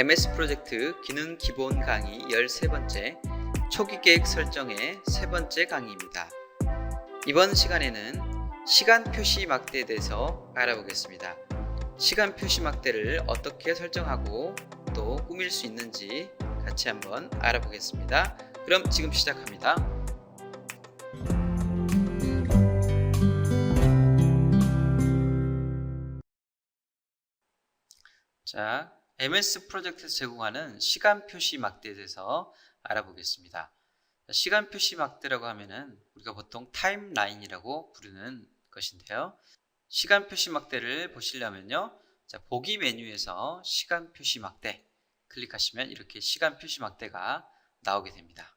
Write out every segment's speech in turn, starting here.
MS 프로젝트 기능 기본 강의 13번째 초기 계획 설정의 세 번째 강의입니다. 이번 시간에는 시간 표시 막대에 대해서 알아보겠습니다. 시간 표시 막대를 어떻게 설정하고 또 꾸밀 수 있는지 같이 한번 알아보겠습니다. 그럼 지금 시작합니다. 자, MS 프로젝트에서 제공하는 시간 표시 막대에 대해서 알아보겠습니다. 자, 시간 표시 막대라고 하면은 우리가 보통 타임라인이라고 부르는 것인데요. 시간 표시 막대를 보시려면요. 자, 보기 메뉴에서 시간 표시 막대 클릭하시면 이렇게 시간 표시 막대가 나오게 됩니다.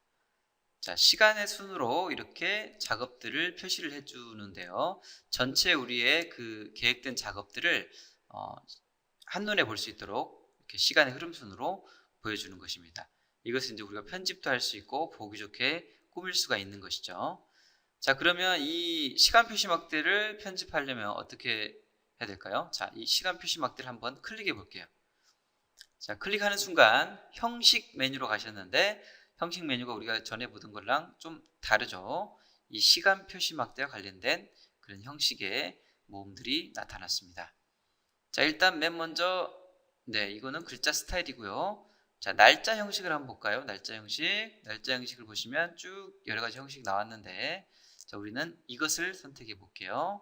자, 시간의 순으로 이렇게 작업들을 표시를 해 주는데요. 전체 우리의 그 계획된 작업들을 어, 한눈에 볼 수 있도록 이렇게 시간의 흐름 순으로 보여주는 것입니다. 이것은 이제 우리가 편집도 할 수 있고 보기 좋게 꾸밀 수가 있는 것이죠. 자, 그러면 이 시간 표시 막대를 편집하려면 어떻게 해야 될까요? 자, 이 시간 표시 막대를 한번 클릭해 볼게요. 자, 클릭하는 순간 형식 메뉴로 가셨는데 형식 메뉴가 우리가 전에 보던 거랑 좀 다르죠. 이 시간 표시 막대와 관련된 그런 형식의 모음들이 나타났습니다. 자, 일단 맨 먼저 네, 이거는 글자 스타일이고요. 자, 날짜 형식을 한번 볼까요? 날짜 형식. 날짜 형식을 보시면 쭉 여러 가지 형식이 나왔는데 자, 우리는 이것을 선택해 볼게요.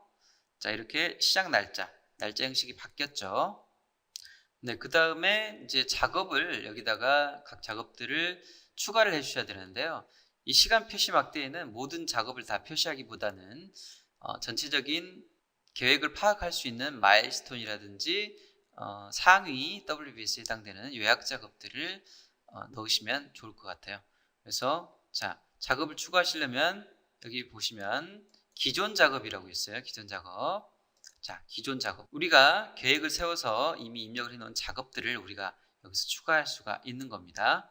자, 이렇게 시작 날짜. 날짜 형식이 바뀌었죠. 네, 그 다음에 이제 작업을 여기다가 각 작업들을 추가를 해 주셔야 되는데요. 이 시간 표시 막대에는 모든 작업을 다 표시하기보다는 어, 전체적인 계획을 파악할 수 있는 마일스톤이라든지 어, 상위 WBS에 해당되는 요약 작업들을 어, 넣으시면 좋을 것 같아요. 그래서 자 작업을 추가하시려면 여기 보시면 기존 작업이라고 있어요. 기존 작업. 자 기존 작업. 우리가 계획을 세워서 이미 입력을 해놓은 작업들을 우리가 여기서 추가할 수가 있는 겁니다.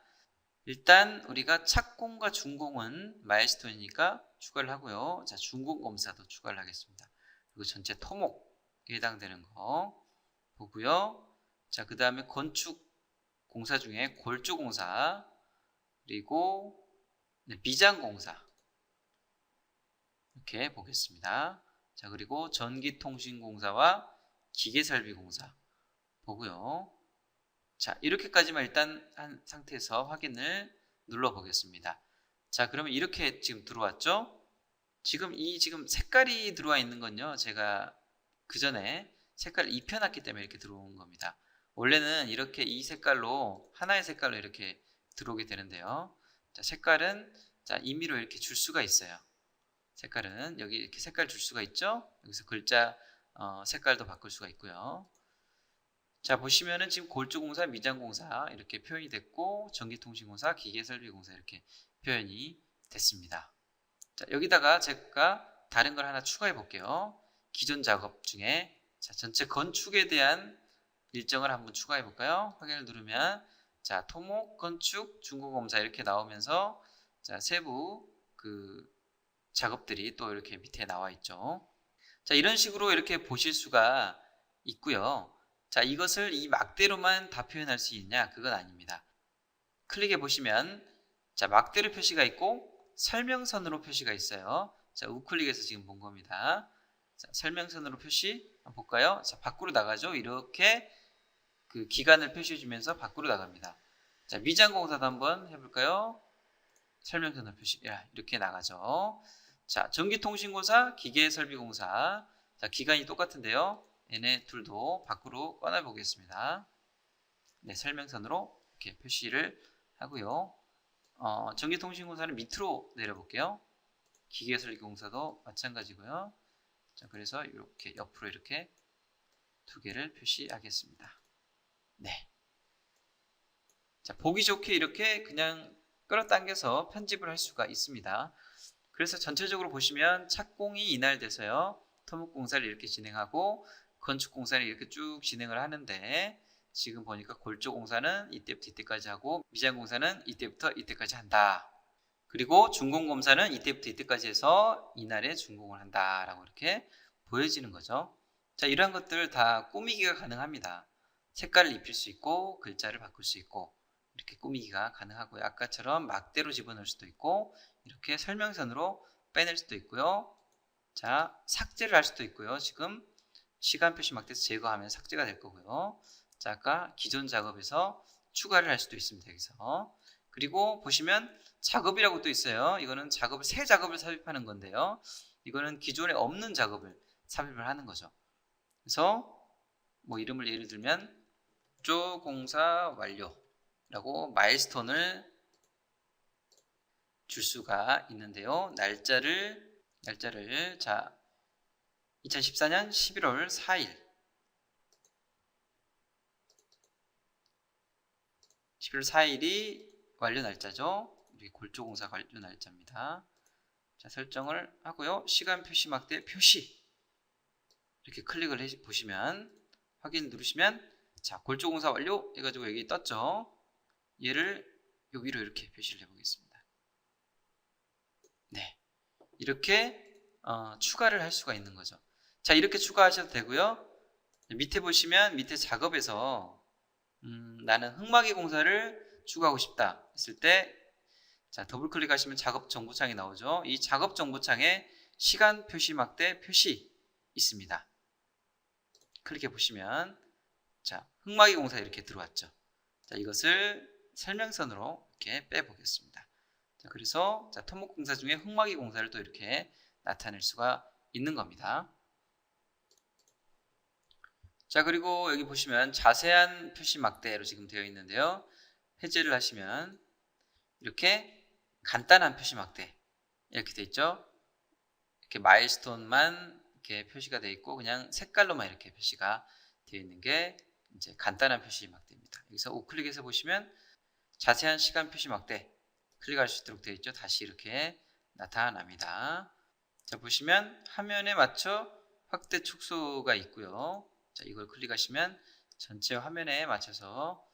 일단 우리가 착공과 준공은 마일스톤이니까 추가를 하고요. 자 준공 검사도 추가를 하겠습니다. 그리고 전체 토목에 해당되는 거 보고요. 자, 그 다음에 건축 공사 중에 골조 공사 그리고 네, 미장 공사 이렇게 보겠습니다. 자, 그리고 전기통신 공사와 기계설비 공사 보고요. 자, 이렇게까지만 일단 한 상태에서 확인을 눌러 보겠습니다. 자, 그러면 이렇게 지금 들어왔죠? 지금 이 지금 색깔이 들어와 있는 건요. 제가 그 전에 색깔을 입혀놨기 때문에 이렇게 들어온 겁니다. 원래는 이렇게 이 색깔로 하나의 색깔로 이렇게 들어오게 되는데요. 자, 색깔은 자 임의로 이렇게 줄 수가 있어요. 색깔은 여기 이렇게 색깔 줄 수가 있죠. 여기서 글자 어, 색깔도 바꿀 수가 있고요. 자 보시면은 지금 골조공사, 미장공사 이렇게 표현이 됐고 전기통신공사, 기계설비공사 이렇게 표현이 됐습니다. 자, 여기다가 제가 다른 걸 하나 추가해 볼게요. 기존 작업 중에 자, 전체 건축에 대한 일정을 한번 추가해 볼까요? 확인을 누르면 자, 토목, 건축, 중고검사 이렇게 나오면서 자, 세부 그 작업들이 또 이렇게 밑에 나와 있죠. 자, 이런 식으로 이렇게 보실 수가 있고요. 자, 이것을 이 막대로만 다 표현할 수 있냐? 그건 아닙니다. 클릭해 보시면 자, 막대로 표시가 있고 설명선으로 표시가 있어요. 자, 우클릭해서 지금 본 겁니다. 자, 설명선으로 표시 볼까요? 자, 밖으로 나가죠. 이렇게 그 기간을 표시해 주면서 밖으로 나갑니다. 자, 미장 공사도 한번 해 볼까요? 설명선으로 표시. 야, 이렇게 나가죠. 자, 전기통신공사, 기계설비공사. 자, 기간이 똑같은데요. 얘네 둘도 밖으로 꺼내 보겠습니다. 네, 설명선으로 이렇게 표시를 하고요. 어, 전기통신공사는 밑으로 내려볼게요. 기계설계공사도 마찬가지고요. 자, 그래서 이렇게 옆으로 이렇게 두 개를 표시하겠습니다. 네. 자, 보기 좋게 이렇게 그냥 끌어당겨서 편집을 할 수가 있습니다. 그래서 전체적으로 보시면 착공이 이날 돼서요. 토목공사를 이렇게 진행하고 건축공사를 이렇게 쭉 진행을 하는데 지금 보니까 골조 공사는 이때부터 이때까지 하고 미장 공사는 이때부터 이때까지 한다. 그리고 준공 검사는 이때부터 이때까지 해서 이날에 준공을 한다라고 이렇게 보여지는 거죠. 자, 이러한 것들 다 꾸미기가 가능합니다. 색깔을 입힐 수 있고 글자를 바꿀 수 있고 이렇게 꾸미기가 가능하고요. 아까처럼 막대로 집어넣을 수도 있고 이렇게 설명선으로 빼낼 수도 있고요. 자, 삭제를 할 수도 있고요. 지금 시간 표시 막대에서 제거하면 삭제가 될 거고요. 자, 아까 기존 작업에서 추가를 할 수도 있습니다. 여기서. 그리고 보시면 작업이라고 또 있어요. 이거는 작업을 새 작업을 삽입하는 건데요. 이거는 기존에 없는 작업을 삽입을 하는 거죠. 그래서 뭐 이름을 예를 들면 조 공사 완료라고 마일스톤을 줄 수가 있는데요. 날짜를 날짜를 자 2014년 11월 4일 11월 4일이 완료 날짜죠. 우리 골조공사 완료 날짜입니다. 자, 설정을 하고요. 시간 표시 막대 표시 이렇게 클릭을 해 보시면 확인 누르시면 자, 골조공사 완료 해 가지고 여기 떴죠. 얘를 여기로 이렇게 표시를 해 보겠습니다. 네. 이렇게 어, 추가를 할 수가 있는 거죠. 자, 이렇게 추가하셔도 되고요. 밑에 보시면 밑에 작업에서 음, 나는 흑마기 공사를 추가하고 싶다 했을 때 자, 더블 클릭하시면 작업 정보창이 나오죠. 이 작업 정보창에 시간 표시 막대 표시 있습니다. 클릭해 보시면 자, 흑마기 공사 이렇게 들어왔죠. 자, 이것을 설명선으로 이렇게 빼 보겠습니다. 자, 그래서 자, 토목 공사 중에 흑마기 공사를 또 이렇게 나타낼 수가 있는 겁니다. 자, 그리고 여기 보시면 자세한 표시 막대로 지금 되어 있는데요. 해제를 하시면 이렇게 간단한 표시 막대 이렇게 되어 있죠. 이렇게 마일스톤만 이렇게 표시가 되어 있고 그냥 색깔로만 이렇게 표시가 되어 있는 게 이제 간단한 표시 막대입니다. 여기서 우클릭해서 보시면 자세한 시간 표시 막대 클릭할 수 있도록 되어 있죠. 다시 이렇게 나타납니다. 자 보시면 화면에 맞춰 확대 축소가 있고요. 자 이걸 클릭하시면 전체 화면에 맞춰서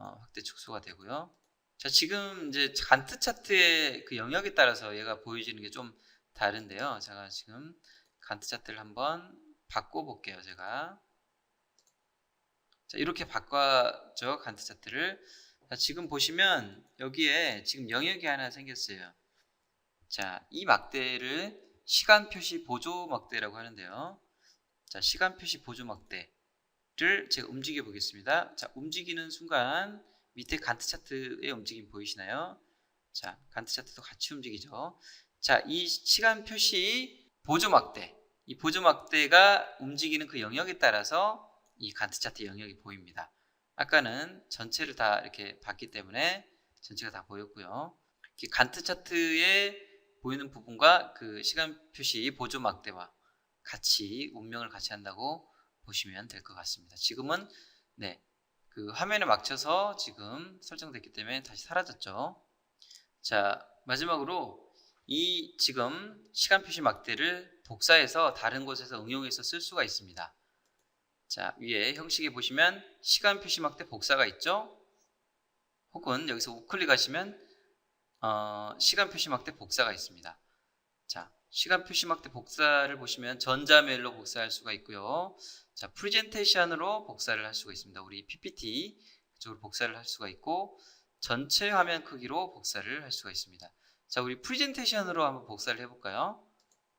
어, 확대 축소가 되고요. 자 지금 이제 간트 차트의 그 영역에 따라서 얘가 보여지는 게 좀 다른데요. 제가 지금 간트 차트를 한번 바꿔 볼게요. 제가 자 이렇게 바꿔죠 간트 차트를 자, 지금 보시면 여기에 지금 영역이 하나 생겼어요. 자, 이 막대를 시간 표시 보조 막대라고 하는데요. 자, 시간 표시 보조 막대 를 제가 움직여 보겠습니다. 자, 움직이는 순간 밑에 간트 차트의 움직임 보이시나요? 자, 간트 차트도 같이 움직이죠. 자, 이 시간 표시 보조 막대, 이 보조 막대가 움직이는 그 영역에 따라서 이 간트 차트 영역이 보입니다. 아까는 전체를 다 이렇게 봤기 때문에 전체가 다 보였고요. 간트 차트에 보이는 부분과 그 시간 표시 보조 막대와 같이 운명을 같이 한다고 보시면 될 것 같습니다. 지금은 네, 그 화면에 맞춰서 지금 설정됐기 때문에 다시 사라졌죠. 자, 마지막으로 이 지금 시간 표시 막대를 복사해서 다른 곳에서 응용해서 쓸 수가 있습니다. 자, 위에 형식에 보시면 시간 표시 막대 복사가 있죠? 혹은 여기서 우클릭하시면 어, 시간 표시 막대 복사가 있습니다. 자, 시간 표시 막 대 복사를 보시면 전자메일로 복사할 수가 있고요. 자, 프레젠테이션으로 복사를 할 수가 있습니다. 우리 PPT 그쪽으로 복사를 할 수가 있고 전체 화면 크기로 복사를 할 수가 있습니다. 자, 우리 프레젠테이션으로 한번 복사를 해볼까요?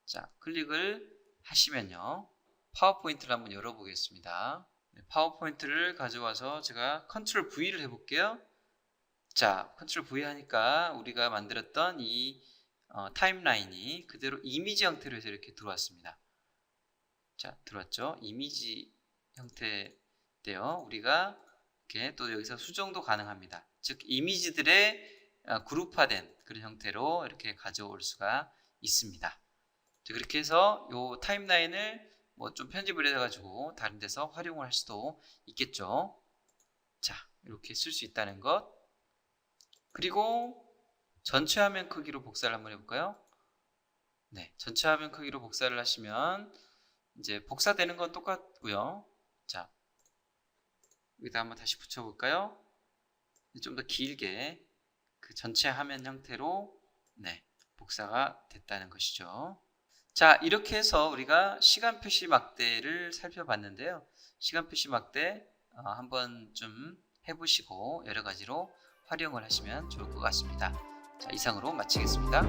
자, 클릭을 하시면요. 파워포인트를 한번 열어보겠습니다. 네, 파워포인트를 가져와서 제가 컨트롤 V를 해볼게요. 자, 컨트롤 V 하니까 우리가 만들었던 이 어, 타임라인이 그대로 이미지 형태로 해서 이렇게 들어왔습니다. 자, 들어왔죠? 이미지 형태인데요. 우리가 이렇게 또 여기서 수정도 가능합니다. 즉, 이미지들의 어, 그룹화된 그런 형태로 이렇게 가져올 수가 있습니다. 그렇게 해서 이 타임라인을 뭐 좀 편집을 해가지고 다른 데서 활용을 할 수도 있겠죠. 자, 이렇게 쓸 수 있다는 것. 그리고 전체 화면 크기로 복사를 한번 해볼까요? 네, 전체 화면 크기로 복사를 하시면 이제 복사되는 건 똑같고요. 자, 여기다 한번 다시 붙여볼까요? 좀 더 길게 그 전체 화면 형태로 네, 복사가 됐다는 것이죠. 자, 이렇게 해서 우리가 시간 표시 막대를 살펴봤는데요. 시간 표시 막대 어, 한번 좀 해보시고 여러 가지로 활용을 하시면 좋을 것 같습니다. 자, 이상으로 마치겠습니다.